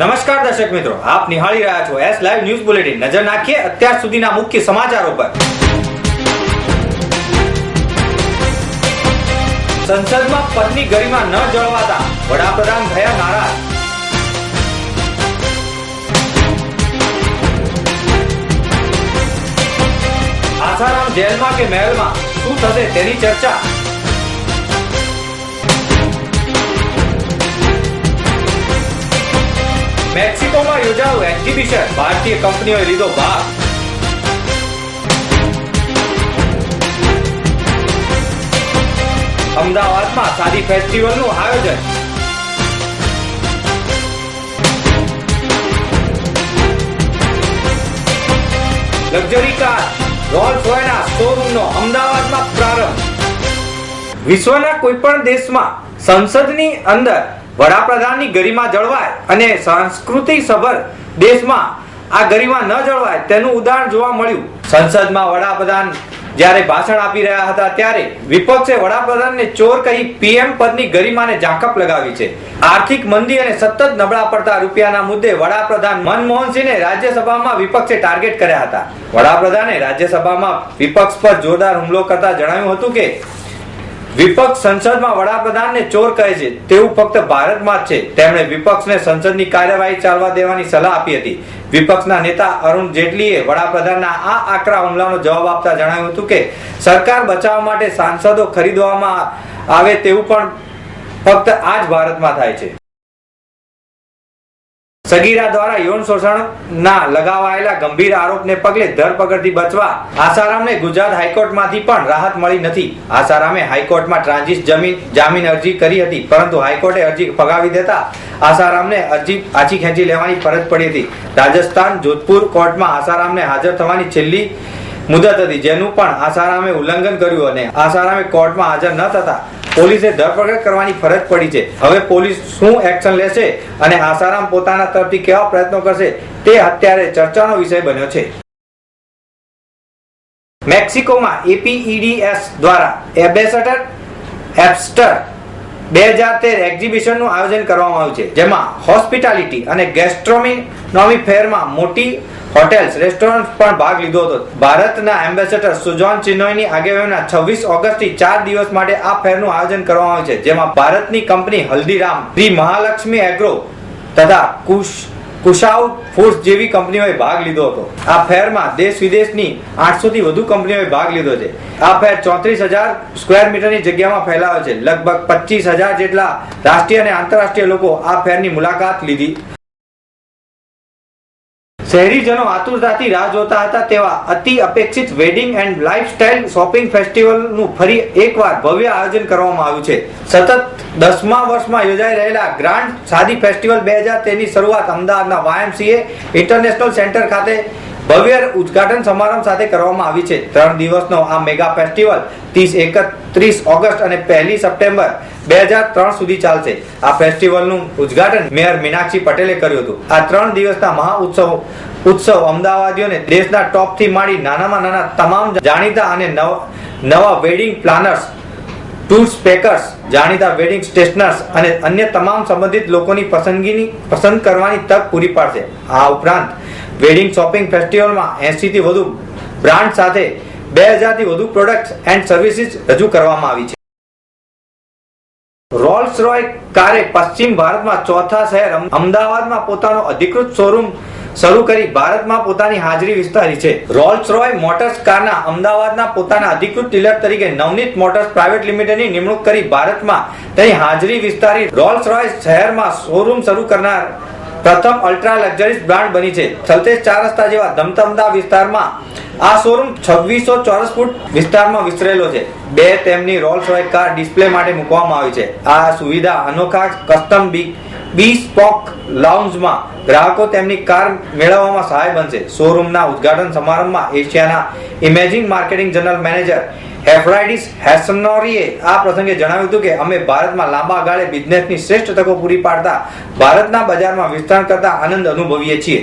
દર્શક મિત્રો, આપ નિહાળી રહ્યા છો એસ લાઈવ ન્યૂઝ બુલેટિન નજર નાખીએ અત્યાર સુધીના મુખ્ય સમાચારો પર. સંસદમાં પત્ની ગરિમા ન જળવાતા, વડાપ્રધાન થયા નારાજ. આસારામ જેલમાં કે મહેલમાં, શું થશે તેની ચર્ચા? મેક્સિકોમાં યોજાયું એક્ઝિબિશન. ભારતીય કંપનીઓએ લીધો ભાગ અમદાવાદમાં સાદી ફેસ્ટિવલનું આયોજન. લક્ઝરી કાર, રોલ્સ રોયના શોરૂમનો અમદાવાદમાં પ્રારંભ. વિશ્વના કોઈ પણ દેશમાં સંસદની અંદર વડાપ્રધાનની ગરિમા જળવાય અને સંસ્કૃતિ સભર દેશમાં આ ગરિમા ન જળવાય તેનું ઉદાહરણ જોવા મળ્યું. સંસદમાં વડાપ્રધાન જ્યારે ભાષણ આપી રહ્યા હતા ત્યારે વિપક્ષે વડાપ્રધાનને ચોર કહી પીએમ પદની ગરિમાને ઝાંકપ લગાવી છે. આર્થિક મંદી અને સતત નબળા પડતા રૂપિયાના મુદ્દે વડાપ્રધાન મનમોહનસિંહને રાજ્યસભામાં વિપક્ષે ટાર્ગેટ કર્યા હતા. વડાપ્રધાને રાજ્યસભામાં વિપક્ષ પર જોરદાર હુમલો કરતા જણાવ્યું હતું કે વિપક્ષ સંસદમાં વડાપ્રધાનને ચોર કહે છે. તેવું ફક્ત ભારતમાં જ છે. તેમણે વિપક્ષને સંસદની કાર્યવાહી ચાલવા દેવાની સલાહ આપી હતી. વિપક્ષના નેતા અરુણ જેટલીએ વડાપ્રધાનના આ આકરા હુમલાનો જવાબ આપતા જણાવ્યું હતું કે, સરકાર બચાવવા માટે સાંસદો ખરીદવામાં આવે તેવું પણ ફક્ત આ જ ભારતમાં થાય છે. સગીરા દ્વારા યૌન શોષણના લગાવાયેલા ગંભીર આરોપને પગલે ધરપકડથી બચવા આસારામને ગુજરાત હાઈકોર્ટમાંથી પણ રાહત મળી નથી. આસારામે હાઈકોર્ટમાં ટ્રાન્ઝિટ જમીન, જામીન અરજી કરી હતી, પરંતુ હાઈકોર્ટે અરજી ફગાવી દેતા આસારામને અરજી પાછી ખેંચી લેવાની ફરજ પડી હતી. રાજસ્થાન જોધપુર કોર્ટમાં આસારામને હાજર થવાની છેલ્લી મુદત હતી, જેનું પણ આસારામે ઉલ્લંઘન કર્યું અને આસારામે કોર્ટમાં હાજર ન થતા પોલીસે ધરપકડ કરવાની ફરજ પડી છે. હવે પોલીસ શું એક્શન લેશે અને આસારામ પોતાના તરફથી કેવા પ્રયત્નો કરશે તે અત્યારે ચર્ચાનો વિષય બન્યો છે. મેક્સિકોમાં એપીઈડીએસ દ્વારા એમ્બેસેડર એપ્સ્ટર બે હજાર તેર એક્ઝિબિશનનું આયોજન કરવામાં આવ્યું છે. જેમાં હોસ્પિટાલિટી અને ગેસ્ટ્રોનોમી ફેરમાં મોટી હોટેલ્સ, રેસ્ટોરન્ટ પણ ભાગ લીધો હતો. ભારતના એમ્બેસેડર સુજોન ચિનોયની આગેવાનીમાં છવ્વીસ ઓગસ્ટથી ચાર દિવસ માટે આ ફેરનું આયોજન કરવામાં આવ્યું છે, જેમાં ભારતની કંપની હલ્દીરામ, શ્રી મહાલક્ષ્મી એગ્રો તથા કુશ, કુશાઉ ફૂડ્સ જેવી કંપનીઓએ ભાગ લીધો હતો. આ ફેરમાં દેશ વિદેશની આઠસો થી વધુ કંપનીઓએ ભાગ લીધો છે. આ ફેર ચોત્રીસ હજાર સ્ક્વેર મીટરની જગ્યામાં ફેલાયો છે. લગભગ પચીસ હજાર જેટલા રાષ્ટ્રીય અને આંતરરાષ્ટ્રીય લોકો આ ફેરની મુલાકાત લીધી શહેરીજનો આતુરતાથી રાહ જોતા હતા તેવા અતિ અપેક્ષિત વેડિંગ એન્ડ લાઇફસ્ટાઇલ શોપિંગ ફેસ્ટિવલનું ફરી એકવાર ભવ્ય આયોજન કરવામાં આવ્યું છે. સતત દસમા વર્ષમાં યોજાઈ રહેલા ગ્રાન્ડ સાદી ફેસ્ટિવલ બે હજાર તેની શરૂઆત અમદાવાદના વાયએમસીએ ઇન્ટરનેશનલ સેન્ટર ખાતે ભવ્ય ઉદ્ઘાટન સમારંભ સાથે કરવામાં આવી છે. ત્રણ દિવસનો આ મેગા ફેસ્ટિવલ ત્રીસ, એકત્રીસ ઓગસ્ટ અને પહેલી સપ્ટેમ્બર બે હજાર ત્રણ સુધી ચાલશે. આ ફેસ્ટિવલનું ઉદ્ઘાટન મેયર મીનાક્ષી પટેલે કર્યું હતું. આ ત્રણ દિવસના મહા ઉત્સવ ઉત્સવ અમદાવાદીઓને દેશના ટોપથી માંડી નાનામાં નાના તમામ જાણીતા અને નવ વેડિંગ પ્લાનર્સ, ટૂર પેકર્સ જાણીતા વેડિંગ સ્ટેશનર્સ અને અન્ય તમામ સંબંધિત લોકોની પસંદગીની, પસંદ કરવાની તક પૂરી પાડશે. આ ઉપરાંત, વેડિંગ શોપિંગ ફેસ્ટિવલમાં 80 થી વધુ બ્રાન્ડ સાથે બેથી વધુ પ્રોડક્ટ્સ એન્ડ સર્વિસીસ રજૂ કરવામાં આવી છે. રોલ્સ રોય કારે પશ્ચિમ ભારતમાં ચોથા શહેર અમદાવાદમાં પોતાનો અધિકૃત શોરૂમ શરૂ કરી ભારતમાં પોતાની હાજરી વિસ્તારી છે. રોલ્સ રોય મોટર્સ કારના અમદાવાદના પોતાના અધિકૃત ડીલર તરીકે નવનીત મોટર્સ પ્રાઇવેટ લિમિટેડની નિમણૂક કરી ભારતમાં તેની હાજરી વિસ્તારી રોલ્સ રોય શહેરમાં શોરૂમ શરૂ કરનાર પ્રથમ અલ્ટ્રા લક્ઝરીઝ બ્રાન્ડ બની છે. થલતેજ ચાર રસ્તા જેવા ધમધમતા વિસ્તારમાં આ શોરૂમ છવ્વીસો ચોરસ ફૂટ વિસ્તારમાં વિસ્તરેલો છે. બે તેમની રોલ્સ રોય કાર ડિસ્પ્લે માટે મૂકવામાં આવી છે. આ સુવિધા અનોખા કસ્ટમ બી બી સ્પોક લાઉન્જમાં ગ્રાહકો તેમની કાર મેળવવામાં સહાય બનશે. શોરૂમના ઉદ્ઘાટન સમારંભમાં એશિયાના ઇમેજિંગ માર્કેટિંગ જનરલ મેનેજર હેફ્રાઇડિસ હેસનોરીએ આ પ્રસંગે જણાવ્યું હતું કે અમે ભારતમાં લાંબા ગાળે બિઝનેસની શ્રેષ્ઠ તકો પૂરી પાડતા ભારતના બજારમાં વિસ્તરણ કરતા આનંદ અનુભવીએ છીએ.